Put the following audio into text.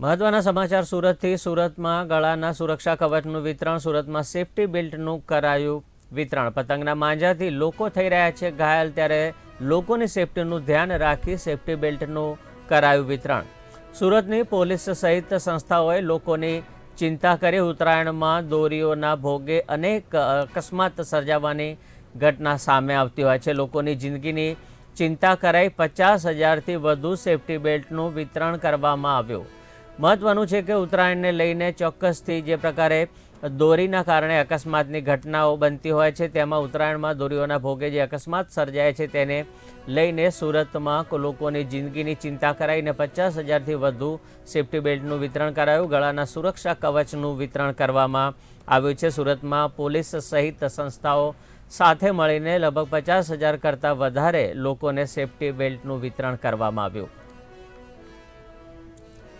મહત્વના સમાચાર સુરતથી સુરતમાં ગળાના સુરક્ષા કવચનું વિતરણ, સુરતમાં સેફટી બેલ્ટનું કરાયું વિતરણ. પતંગના માંજાથી લોકો થઈ રહ્યા છે ઘાયલ, ત્યારે લોકોની સેફટીનું ધ્યાન રાખી સેફટી બેલ્ટનું કરાયું વિતરણ. સુરતની પોલીસ સહિત સંસ્થાઓએ લોકોની ચિંતા કરી ઉત્તરાયણમાં દોરીઓના ભોગે અનેક અકસ્માત સર્જાવાની ઘટના સામે આવતી હોય છે. લોકોની જિંદગીની ચિંતા કરાઈ પચાસ હજારથી વધુ સેફટી બેલ્ટનું વિતરણ કરવામાં આવ્યું. મહત્વનું છે કે ઉત્તરાયણને લઈને ચોક્કસથી જે પ્રકારે દોરીના કારણે અકસ્માતની ઘટનાઓ બનતી હોય છે, તેમાં ઉત્તરાયણમાં દોરીઓના ભોગે જે અકસ્માત સર્જાય છે તેને લઈને સુરતમાં લોકોની જિંદગીની ચિંતા કરાઈને પચાસ હજારથી વધુ સેફ્ટી બેલ્ટનું વિતરણ કરાયું. ગળાના સુરક્ષા કવચનું વિતરણ કરવામાં આવ્યું છે. સુરતમાં પોલીસ સહિત સંસ્થાઓ સાથે મળીને લગભગ પચાસ હજાર કરતાં વધારે લોકોને સેફ્ટી બેલ્ટનું વિતરણ કરવામાં આવ્યું.